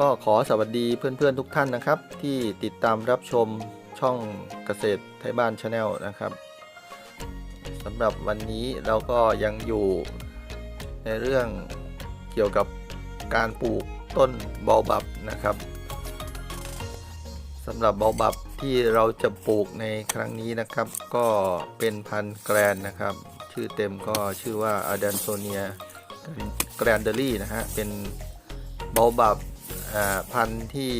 ก็ขอสวัสดีเพื่อนๆทุกท่านนะครับ ที่ติดตามรับชมช่องเกษตรไทยบ้านชาแนลนะครับสำหรับวันนี้เราก็ยังอยู่ในเรื่องเกี่ยวกับการปลูกต้นเบาบับนะครับสำหรับเบาบับที่เราจะปลูกในครั้งนี้นะครับ ก็เป็นพันธุ์แกรนนะครับ ชื่อเต็มก็ชื่อว่าอ d ด n โซเนียแกรนเดอรี่นะฮะเป็นเบาบับ พันธุ์ที่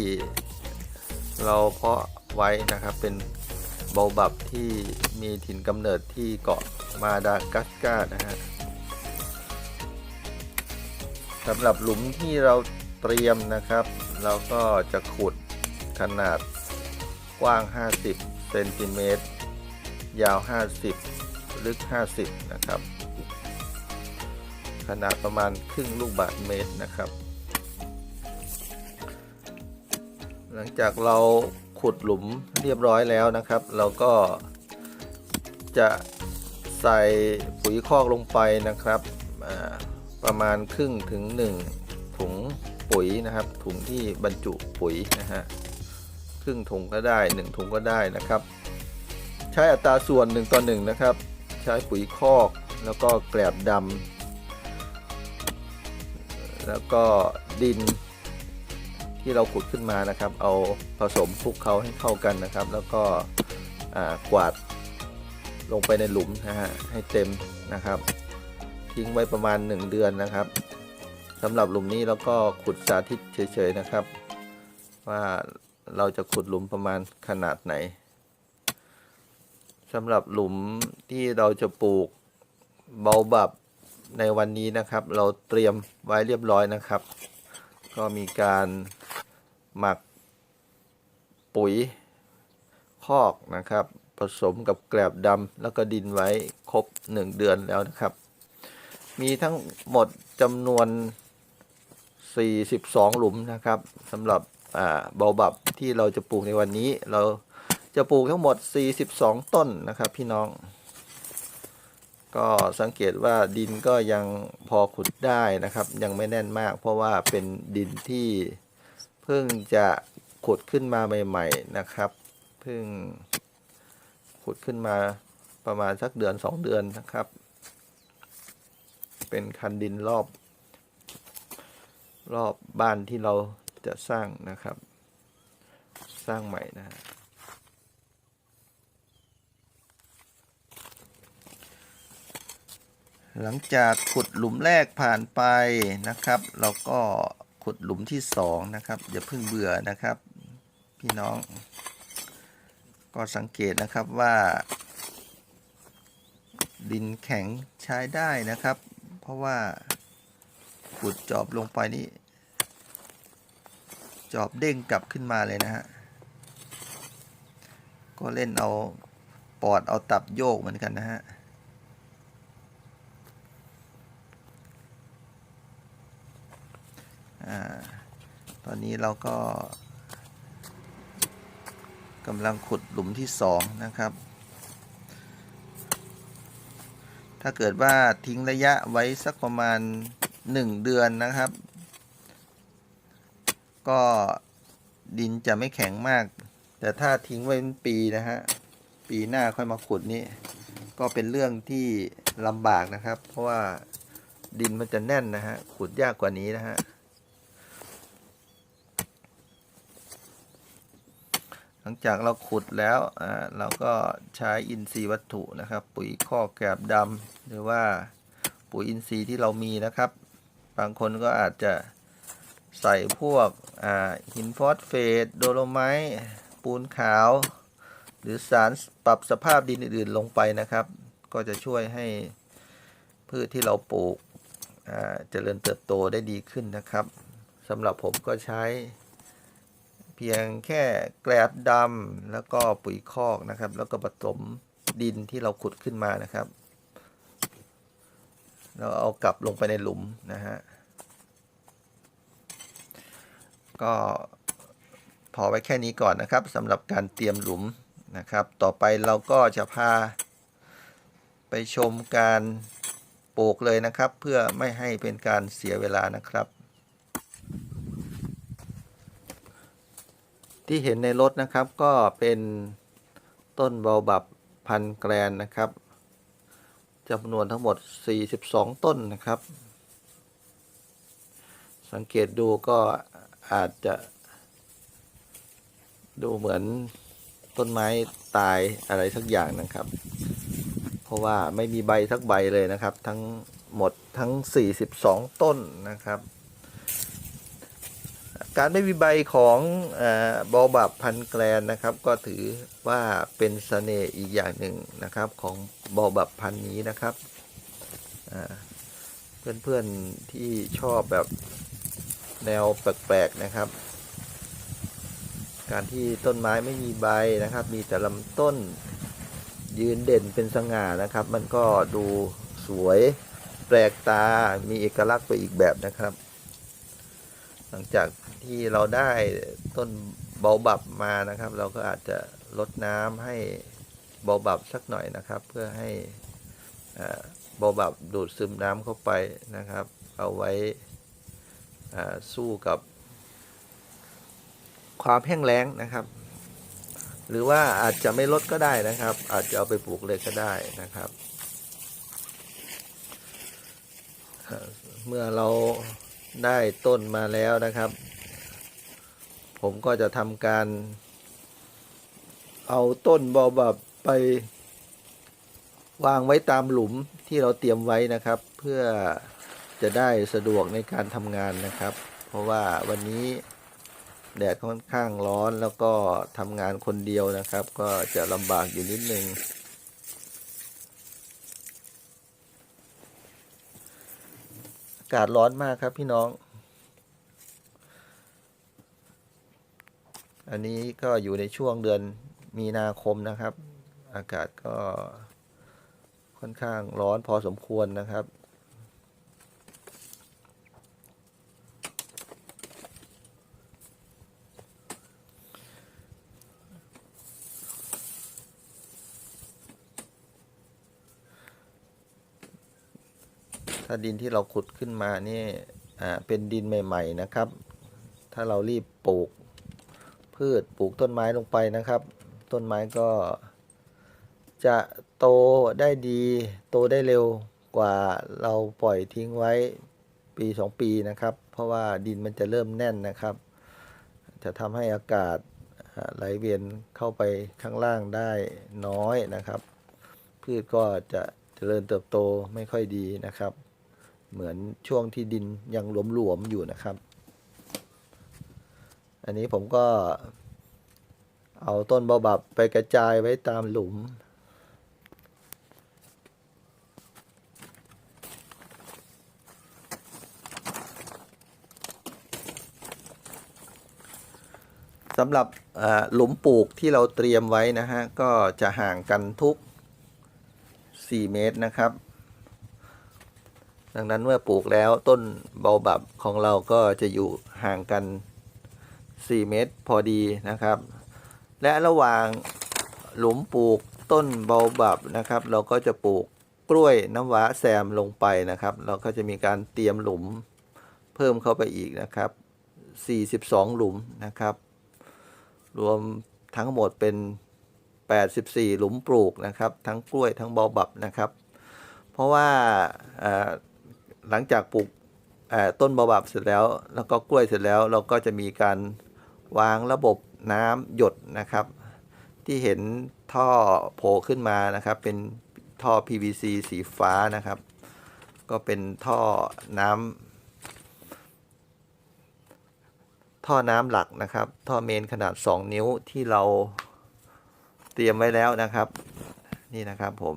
เราเพาะไว้นะครับเป็นเบาบับที่มีถิ่นกำเนิดที่เกาะมาดากัสการ์นะฮะสำหรับหลุมที่เราเตรียมนะครับ เราก็จะขุดขนาดกว้าง 50 เซนติเมตร ยาว 50 ลึก 50 นะครับ ขนาดประมาณครึ่งลูกบาศก์เมตรนะครับ หลังจากเราขุดหลุมเรียบร้อยแล้วนะครับ เราก็จะใส่ปุ๋ยคอกลงไปนะครับประมาณครึ่งถึง 1 ถุงปุ๋ยนะครับ ถุงที่บรรจุปุ๋ยนะฮะครึ่งถุงก็ได้ 1 ถุงก็ได้นะครับ ใช้อัตราส่วน1ต่อ1นะครับ ใช้ปุ๋ยคอกแล้วก็แกลบดำแล้วก็ดิน ที่เราขุดขึ้นมานะครับ เอาผสมคลุกเคล้าให้เข้ากันนะครับ แล้วก็กวาดลงไปในหลุมนะฮะให้เต็มนะครับ ทิ้งไว้ประมาณ 1 เดือนนะครับสำหรับหลุมนี้เราก็ขุดสาธิตเฉยๆนะครับ ว่าเราจะขุดหลุมประมาณขนาดไหนสำหรับหลุมที่เราจะปลูกเบาบับในวันนี้นะครับ เราเตรียมไว้เรียบร้อยนะครับ ก็มีการ หมักปุ๋ยคอกนะครับ ผสมกับแกลบดำแล้วก็ดินไว้ครบ 1 เดือนแล้วนะครับ มีทั้งหมดจำนวน 42 หลุมนะครับสำหรับเบาบับที่เราจะปลูกในวันนี้ เราจะปลูกทั้งหมด 42 ต้นนะครับพี่น้อง ก็สังเกตว่าดินก็ยังพอขุดได้นะครับ ยังไม่แน่นมาก เพราะว่าเป็นดินที่ พิ่งจะขุดขึ้นมาใหม่ๆนะครับเพิ่งขุดขึ้นมาประมาณสักเดือนสองเดือนนะครับ เป็นคันดินรอบ รอบบ้านที่เราจะสร้างนะครับ สร้างใหม่นะฮะหลังจากขุดหลุมแรกผ่านไปนะครับ เราก็ ดหลุมที่สองนะครับ อย่าเพิ่งเบื่อนะครับ พี่น้อง ก็สังเกตนะครับว่า ดินแข็งใช้ได้นะครับ เพราะว่าขุดจอบลงไปนี่จอบเด้งกลับขึ้นมาเลยนะฮะ ก็เล่นเอาปอดเอาตับโยกเหมือนกันนะฮะ อาต อนนี้เราก็กำลังขุดหลุมที่สองนะครับ ถ้าเกิดว่าทิ้งระยะไว้สักประมาณ 1 เดือนนะครับ ก็ดินจะไม่แข็งมาก แต่ถ้าทิ้งไว้เป็นปีนะฮะ ปีหน้าค่อยมาขุดนี่ก็เป็นเรื่องที่ลำบากนะครับ เพราะว่าดินมันจะแน่นนะฮะ ขุดยากกว่านี้นะฮะ หลังจากเราขุดแล้วอ่าเราก็ใช้อินทรีย์วัตถุนะครับ ปุ๋ยข้อแกลบดำหรือว่าปุ๋ยอินทรีย์ที่เรามีนะครับ บางคนก็อาจจะใส่พวกอ่าหินฟอสเฟตโดโลไมต์ปูนขาว หรือสารปรับสภาพดินอื่นๆลงไปนะครับ ก็จะช่วยให้พืชที่เราปลูกอ่าเจริญเติบโตได้ดีขึ้นนะครับสำหรับผมก็ใช้ พียงแค่แกลบดำแล้วก็ปุ๋ยคอกนะครับ แล้วก็ผสมดินที่เราขุดขึ้นมานะครับแล้วเอากลับลงไปในหลุมนะฮะก็พอไว้แค่นี้ก่อนนะครับสำหรับการเตรียมหลุมนะครับ ต่อไปเราก็จะพา ไปชมการปลูกเลยนะครับ เพื่อไม่ให้เป็นการเสียเวลานะครับ ที่เห็นในรถนะครับก็เป็นต้นเบาบับพันแกรนนะครับจำนวนทั้งหมด 42 ต้นนะครับ สังเกตดูก็อาจจะดูเหมือนต้นไม้ตายอะไรสักอย่างนะครับ เพราะว่าไม่มีใบสักใบเลยนะครับ ทั้งหมดทั้ง 42 ต้นนะครับ การไม่มีใบของอบอบับพันแกลนนะครับ ก็ถือว่าเป็นเสน่ห์อีกอย่างหนึ่งนะครับของบอบับพันนี้นะครับเพื่อนๆที่ชอบแบบแนวแปลกๆนะครับ การที่ต้นไม้ไม่มีใบนะครับ มีแต่ลำต้นยืนเด่นเป็นสง่านะครับ มันก็ดูสวยแปลกตา มีเอกลักษณ์ไปอีกแบบนะครับ หลังจากที่เราได้ต้นเบาบับมานะครับ เราก็อาจจะลดน้ำให้เบาบับสักหน่อยนะครับ เพื่อให้เบาบับดูดซึมน้ำเข้าไปนะครับ เอาไว้สู้กับ ความแห้งแล้งนะครับ หรือว่าอาจจะไม่ลดก็ได้นะครับ อาจจะเอาไปปลูกเลยก็ได้นะครับ เมื่อเรา ได้ต้นมาแล้วนะครับ ผมก็จะทำการ เอาต้นบอบับไป วางไว้ตามหลุมที่เราเตรียมไว้นะครับ เพื่อจะได้สะดวกในการทำงานนะครับ เพราะว่าวันนี้แดดค่อนข้างร้อนแล้วก็ทำงานคนเดียวนะครับ ก็จะลำบากอยู่นิดนึงากาศร้อนมากครับพี่น้อง อันนี้ก็อยู่ในช่วงเดือนมีนาคมนะครับ อากาศก็ค่อนข้างร้อนพอสมควรนะครับ ถ้าดินที่เราขุดขึ้นมานี่อ่าเป็นดินใหม่ ๆนะครับ ถ้าเรารีบปลูกพืชปลูกต้นไม้ลงไปนะครับ ต้นไม้ก็จะโตได้ดี โตได้เร็วกว่าเราปล่อยทิ้งไว้ปีสองปีนะครับ เพราะว่าดินมันจะเริ่มแน่นนะครับ จะทำให้อากาศไหลเวียนเข้าไปข้างล่างได้น้อยนะครับ พืชก็จะเจริญเติบโตไม่ค่อยดีนะครับ เหมือนช่วงที่ดินยังหลวมๆอยู่นะครับ อันนี้ผมก็เอาต้นบาบับไปกระจายไว้ตามหลุม สำหรับหลุมปลูกที่เราเตรียมไว้นะฮะ ก็จะห่างกันทุก 4 เมตรนะครับ ดังนั้นเมื่อปลูกแล้วต้นเบาบับของเราก็จะอยู่ห่างกัน 4 เมตรพอดีนะครับ และระหว่างหลุมปลูกต้นเบาบับนะครับ เราก็จะปลูกกล้วยน้ำว้าแซมลงไปนะครับ เราก็จะมีการเตรียมหลุมเพิ่มเข้าไปอีกนะครับ 42 หลุมนะครับ รวมทั้งหมดเป็น 84 หลุมปลูกนะครับ ทั้งกล้วยทั้งเบาบับนะครับ เพราะว่า หลังจากปลูกต้นบาบับเสร็จแล้ว แล้วก็กล้วยเสร็จแล้ว เราก็จะมีการวางระบบน้ำหยดนะครับ ที่เห็นท่อโผล่ขึ้นมานะครับ เป็นท่อ PVC สีฟ้านะครับ ก็เป็นท่อน้ำท่อน้ำหลักนะครับ ท่อเมนขนาด 2 นิ้วที่เราเตรียมไว้แล้วนะครับ นี่นะครับผม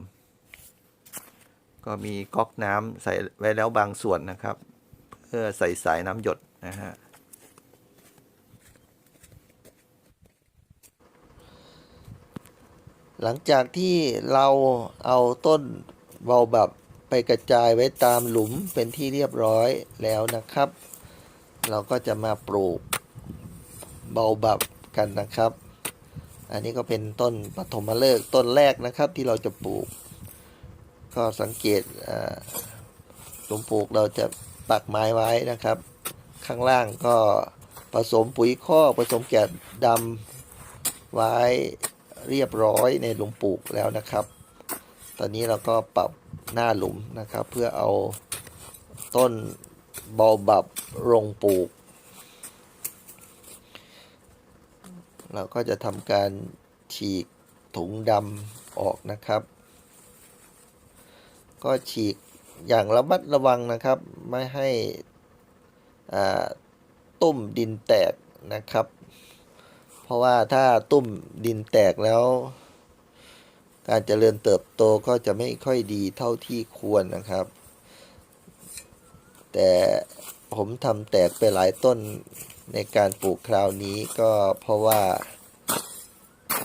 ก็มีก๊อกน้ำใส่ไว้แล้วบางส่วนนะครับ เพื่อใส่สายน้ำหยดนะฮะหลังจากที่เราเอาต้นเบาบับไปกระจายไว้ตามหลุมเป็นที่เรียบร้อยแล้วนะครับ เราก็จะมาปลูกเบาบับกันนะครับ อันนี้ก็เป็นต้นปฐมฤกษ์ต้นแรกนะครับที่เราจะปลูก ก็สังเกตหลุมปลูกเราจะปักไม้ไว้นะครับ ข้างล่างก็ผสมปุ๋ยคอกผสมแกบดำไว้เรียบร้อยในหลุมปลูกแล้วนะครับ ตอนนี้เราก็ปรับหน้าหลุมนะครับ เพื่อเอาต้นบอบับลงปลูก เราก็จะทำการฉีกถุงดำออกนะครับ ก็ฉีกอย่างระมัดระวังนะครับ ไม่ให้ตุ้มดินแตกนะครับ เพราะว่าถ้าตุ้มดินแตกแล้ว การเจริญเติบโตก็จะไม่ค่อยดีเท่าที่ควรนะครับ แต่ผมทำแตกไปหลายต้นในการปลูกคราวนี้ก็เพราะว่า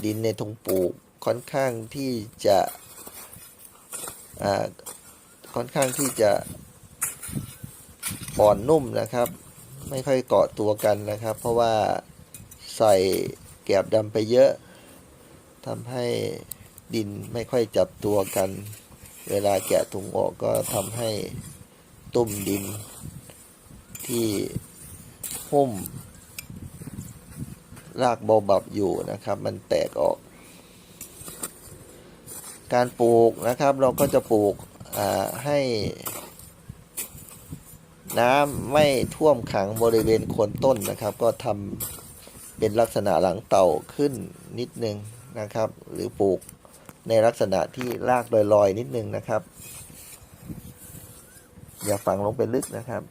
ดินในถุงปลูกค่อนข้างที่จะ ค่อนข้างที่จะอ่อนนุ่มนะครับ ไม่ค่อยเกาะตัวกันนะครับ เพราะว่าใส่แกบดำไปเยอะทำให้ดินไม่ค่อยจับตัวกัน เวลาแกะถุงออกก็ทำให้ตุ้มดิน ที่หุ้มรากเบาบับอยู่นะครับ มันแตกออก การปลูกนะครับ เราก็จะปลูกให้น้ำไม่ท่วมขังบริเวณโคนต้นนะครับ ก็ทำเป็นลักษณะหลังเต่าขึ้นนิดนึงนะครับ หรือปลูกในลักษณะที่รากลอยๆนิดนึงนะครับ อย่าฝังลงไปลึกนะครับ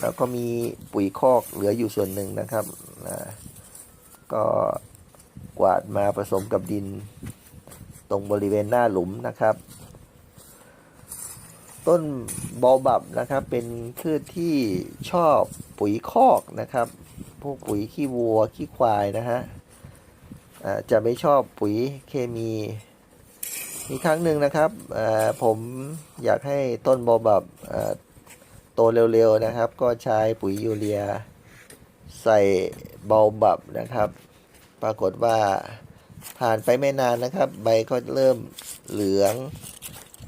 แล้วก็มีปุ๋ยคอกเหลืออยู่ส่วนหนึ่งนะครับ ก็กวาดมาผสมกับดิน ตรงบริเวณหน้าหลุมนะครับ ต้นบอบับนะครับ เป็นพืชที่ชอบปุ๋ยคอกนะครับ พวกปุ๋ยขี้วัวขี้ควายนะฮะจะไม่ชอบปุ๋ยเคมี มีครั้งหนึ่งนะครับผมอยากให้ต้นบอบับโตเร็วๆนะครับ ก็ใช้ปุ๋ยยูเรีย ใส่บอบับนะครับ ปรากฏว่าผ่านไปไม่นานนะครับ ใบก็เริ่มเหลือง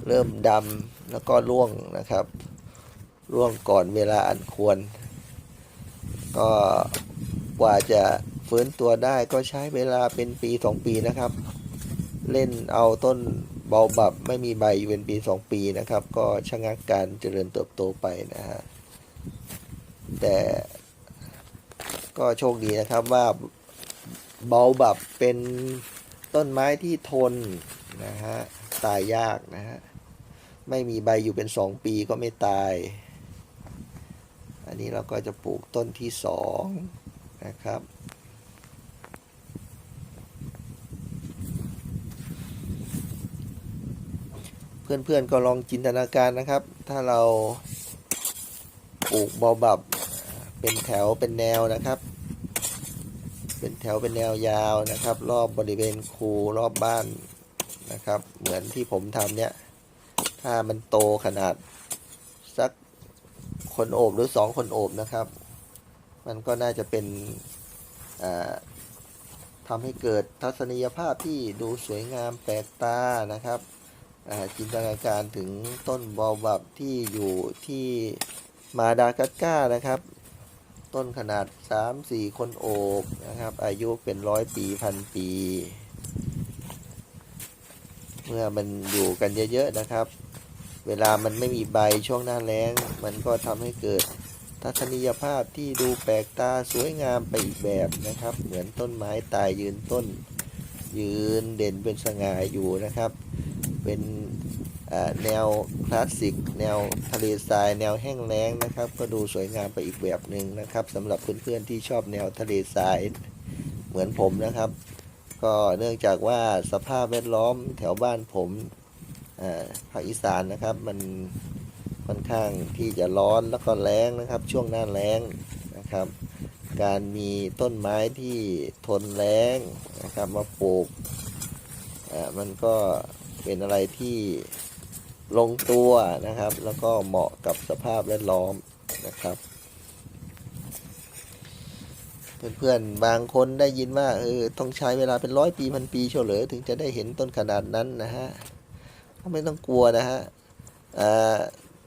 เริ่มดำแล้วก็ร่วงนะครับ ร่วงก่อนเวลาอันควร ก็กว่าจะฟื้นตัวได้ก็ใช้เวลาเป็นปีสองปีนะครับ เล่นเอาต้นเบาบับไม่มีใบอยู่เป็นปีสองปีนะครับ ก็ชะงักการเจริญเติบโตไปนะฮะแต่ ก็โชคดีนะครับว่าเบาบับเป็นต้นไม้ที่ทนนะฮะตายยากนะฮะไม่มีใบอยู่เป็นสองปีก็ไม่ตาย อันนี้เราก็จะปลูกต้นที่สองนะครับ เพื่อนๆก็ลองจินตนาการนะครับ ถ้าเราปลูกบอบับเป็นแถวเป็นแนวนะครับ เป็นแถวเป็นแนวยาวนะครับ รอบบริเวณคูรอบบ้านนะครับ เหมือนที่ผมทำเนี่ย ถ้ามันโตขนาดสักคนโอบหรือสองคนโอบนะครับ มันก็น่าจะเป็นทำให้เกิดทัศนียภาพที่ดูสวยงามแปลกตานะครับจินตนาการถึงต้นบอบับที่อยู่ที่มาดากัสการ์นะครับ ต้นขนาด 3-4 คนโอบนะครับ อายุเป็นร้อยปีพันปี เมื่อมันอยู่กันเยอะๆนะครับ เวลามันไม่มีใบช่วงหน้าแล้ง มันก็ทำให้เกิดทัศนียภาพที่ดูแปลกตาสวยงามไปอีกแบบนะครับ เหมือนต้นไม้ตายยืนต้น ยืนเด่นเป็นสง่าอยู่นะครับ เป็น แนวคลาสสิก แนวทะเลทราย แนวแห้งแล้งนะครับ ก็ดูสวยงามไปอีกแบบหนึ่งนะครับสำหรับเพื่อนๆที่ชอบแนวทะเลทรายเหมือนผมนะครับ ก็เนื่องจากว่าสภาพแวดล้อมแถวบ้านผมภาคอีสานนะครับ มันค่อนข้างที่จะร้อนแล้วก็แล้งนะครับ ช่วงหน้าแล้งนะครับ การมีต้นไม้ที่ทนแล้งนะครับมาปลูกอ่ามันก็เป็นอะไรที่ ลงตัวนะครับ แล้วก็เหมาะกับสภาพแวดล้อมนะครับ เพื่อนๆ บางคนได้ยินว่าเออต้องใช้เวลาเป็นร้อยปีพันปีเฉลยถึงจะได้เห็นต้นขนาดนั้นนะฮะก็ไม่ต้องกลัวนะฮะอ่า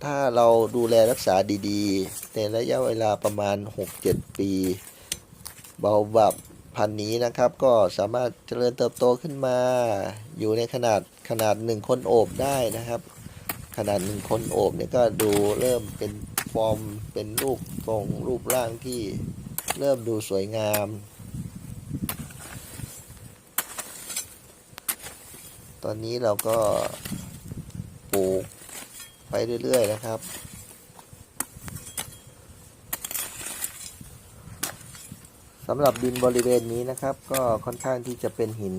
ถ้าเราดูแลรักษาดีๆ ในระยะเวลาประมาณ 6-7 ปี เบาบับพันธุ์นี้นะครับ ก็สามารถเจริญเติบโตขึ้นมา อยู่ในขนาดขนาดหนึ่งคนโอบได้นะครับ ขนาดหนึ่งคนโอบเนี่ยก็ดูเริ่มเป็นฟอร์มเป็นรูปทรงรูปร่างที่เริ่มดูสวยงาม ตอนนี้เราก็ปลูกไปเรื่อย ๆ นะครับ สำหรับดินบริเวณนี้นะครับ ก็ค่อนข้างที่จะเป็นหิน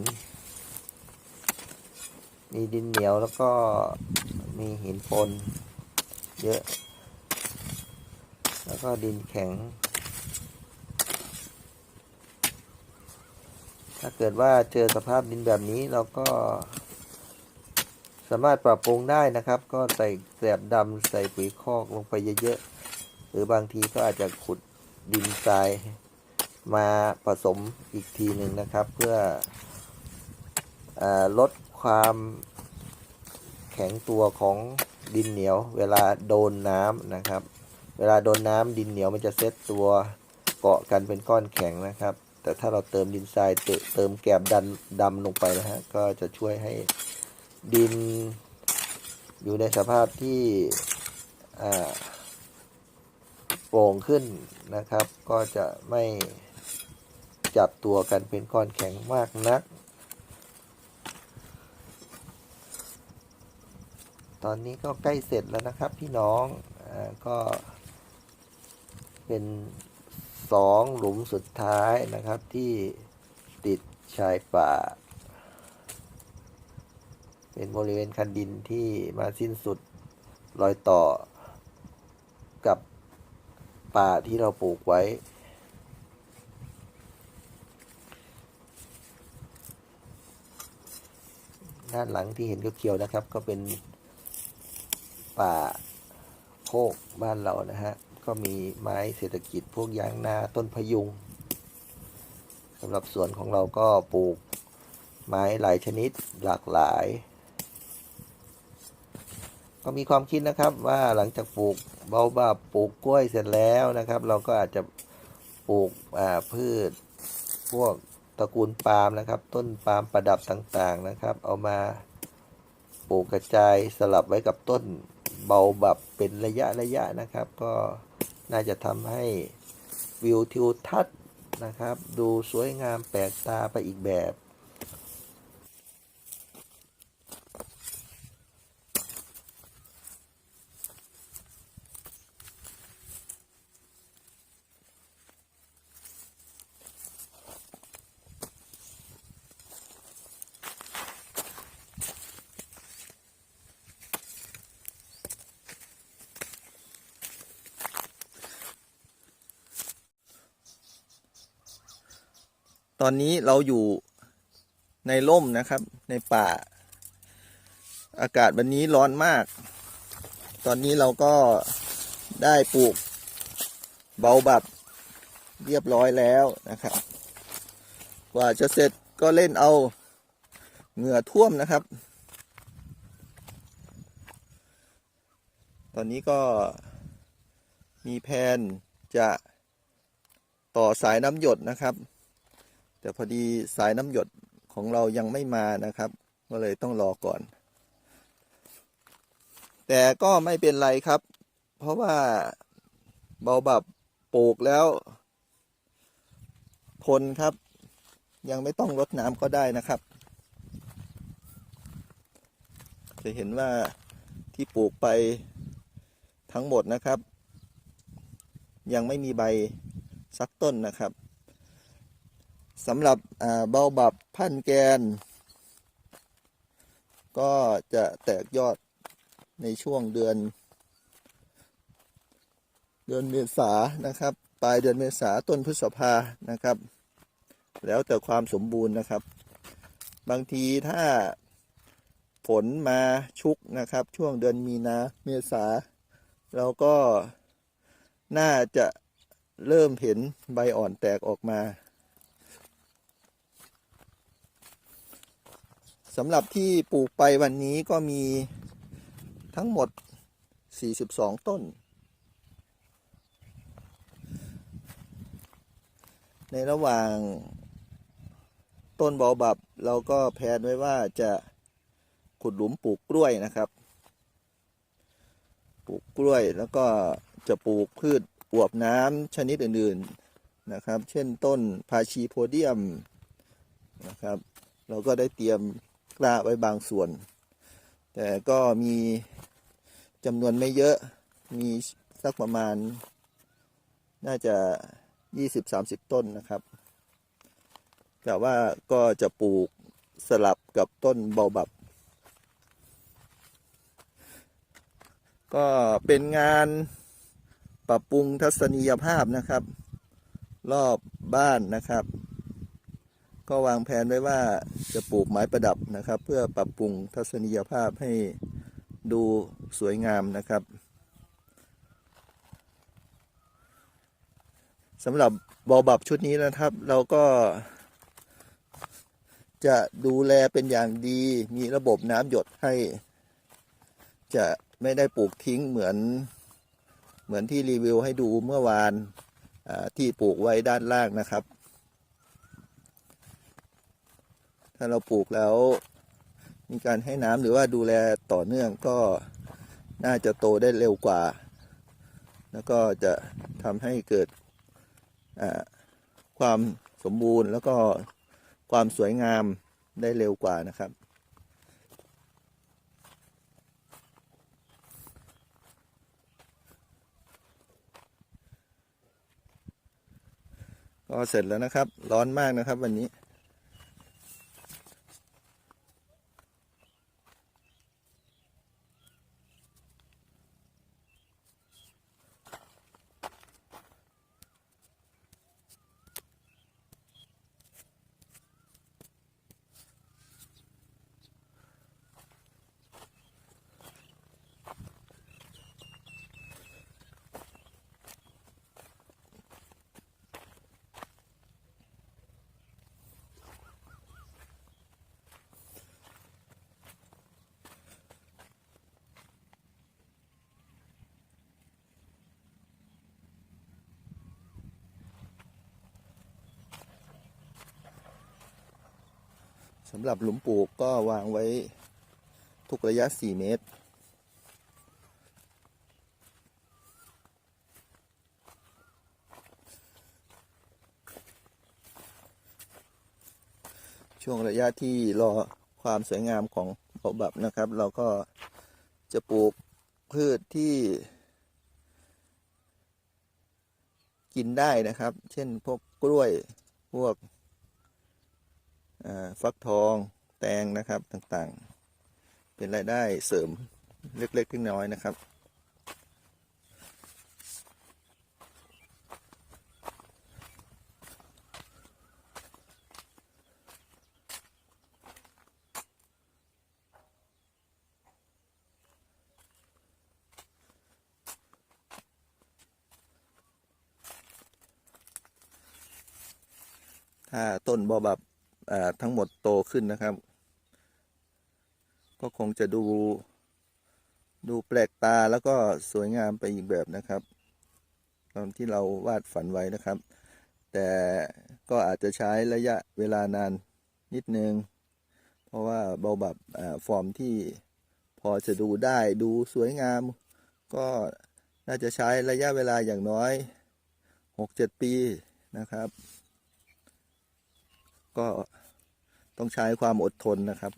มีดินเหนียวแล้วก็ มีหินปนเยอะ แล้วก็ดินแข็ง ถ้าเกิดว่าเจอสภาพดินแบบนี้เราก็สามารถปรับปรุงได้นะครับ ก็ใส่แกลบดำใส่ปุ๋ยคอกลงไปเยอะๆ หรือบางทีก็อาจจะขุดดินทรายมาผสมอีกทีหนึ่งนะครับ เพื่ออลดความ แข็งตัวของดินเหนียว เวลาโดนน้ำนะครับ เวลาโดนน้ำดินเหนียวมันจะเซตตัวเกาะกันเป็นก้อนแข็งนะครับ แต่ถ้าเราเติมดินทรายเติมแกลบดันดำลงไปนะฮะก็จะช่วยให้ดิน อยู่ในสภาพที่โปร่งขึ้นนะครับ ก็จะไม่จับตัวกันเป็นก้อนแข็งมากนัก ตอนนี้ก็ใกล้เสร็จแล้วนะครับพี่น้องอ่าก็เป็นสองหลุมสุดท้ายนะครับที่ติดชายป่า เป็นบริเวณคันดินที่มาสิ้นสุดรอยต่อกับป่าที่เราปลูกไว้ ด้านหลังที่เห็นเขียวๆนะครับ ก็เป็น ป่าโคกบ้านเรานะฮะ ก็มีไม้เศรษฐกิจพวกยางนาต้นพยุงสำหรับสวนของเราก็ปลูกไม้หลายชนิดหลากหลาย ก็มีความคิดนะครับว่าหลังจากปลูกเบาบาปลูกกล้วยเสร็จแล้วนะครับ เราก็อาจจะปลูกพืชพวกตระกูลปาล์มนะครับ ต้นปาล์มประดับต่างๆนะครับ เอามาปลูกกระจายสลับไว้กับต้น เบาแบบเป็นระยะระยะนะครับ ก็น่าจะทำให้วิวทิวทัศน์นะครับ ดูสวยงามแปลกตาไปอีกแบบ ตอนนี้เราอยู่ในร่มนะครับ ในป่า อากาศวันนี้ร้อนมาก ตอนนี้เราก็ได้ปลูกเบาบับเรียบร้อยแล้วนะครับ กว่าจะเสร็จก็เล่นเอาเหงื่อท่วมนะครับ ตอนนี้ก็มีแผนจะต่อสายน้ำหยดนะครับ แต่พอดีสายน้ำหยดของเรายังไม่มานะครับ ก็เลยต้องรอก่อน แต่ก็ไม่เป็นไรครับ เพราะว่าเบาบับปลูกแล้วทนครับ ยังไม่ต้องรดน้ำก็ได้นะครับ จะเห็นว่าที่ปลูกไปทั้งหมดนะครับ ยังไม่มีใบสักต้นนะครับ สำหรับเบาบับพันแกน ก็จะแตกยอดในช่วงเดือน เดือนเมษานะครับ ปลายเดือนเมษาต้นพฤษภานะครับ แล้วแต่ความสมบูรณ์นะครับ บางทีถ้าฝนมาชุกนะครับ ช่วงเดือนมีนาเมษาเราก็น่าจะเริ่มเห็นใบอ่อนแตกออกมา สำหรับที่ปลูกไปวันนี้ก็มีทั้งหมดสี่สิบสองต้น ในระหว่างต้นบอบับ เราก็แพลนไว้ว่าจะขุดหลุมปลูกกล้วยนะครับ ปลูกกล้วยแล้วก็จะปลูกพืชอวบน้ำชนิดอื่นๆนะครับ เช่นต้นพาชีโพเดียมนะครับ เราก็ได้เตรียม กล้าไว้บางส่วน แต่ก็มีจำนวนไม่เยอะมีสักประมาณ น่าจะ 20-30 ต้นนะครับแต่ว่าก็จะปลูกสลับกับต้นเบาบับ ก็เป็นงานปรับปรุงทัศนียภาพนะครับ รอบบ้านนะครับ ก็วางแผนไว้ว่าจะปลูกไม้ประดับนะครับ เพื่อปรับปรุงทัศนียภาพให้ดูสวยงามนะครับสำหรับบอบับชุดนี้นะครับ เราก็ จะดูแลเป็นอย่างดี มีระบบน้ำหยดให้ จะไม่ได้ปลูกทิ้งเหมือนเหมือนที่รีวิวให้ดูเมื่อวานที่ปลูกไว้ด้านล่างนะครับ ถ้าเราปลูกแล้ว มีการให้น้ำหรือว่าดูแลต่อเนื่องก็น่าจะโตได้เร็วกว่า แล้วก็จะทำให้เกิดความสมบูรณ์แล้วก็ความสวยงามได้เร็วกว่านะครับ ก็เสร็จแล้วนะครับ ร้อนมากนะครับวันนี้ สำหรับหลุมปลูกก็วางไว้ทุกระยะ 4 เมตร ช่วงระยะที่รอความสวยงามของบอบับนะครับ เราก็จะปลูกพืชที่ กินได้นะครับ เช่นพวกกล้วยพวก ฟักทองแตงนะครับต่างๆ เป็นรายได้เสริมเล็กๆน้อยๆนะครับถ้าต้นบอบับ ทั้งหมดโตขึ้นนะครับ ก็คงจะดู ดูแปลกตาแล้วก็สวยงามไปอีกแบบนะครับตามที่เราวาดฝันไว้นะครับ แต่ก็อาจจะใช้ระยะเวลานานนิดนึง เพราะว่าเบาบับฟอร์มที่พอจะดูได้ดูสวยงาม ก็น่าจะใช้ระยะเวลาอย่างน้อย6-7 ปีนะครับ ก็ ต้องใช้ความอดทนนะครับ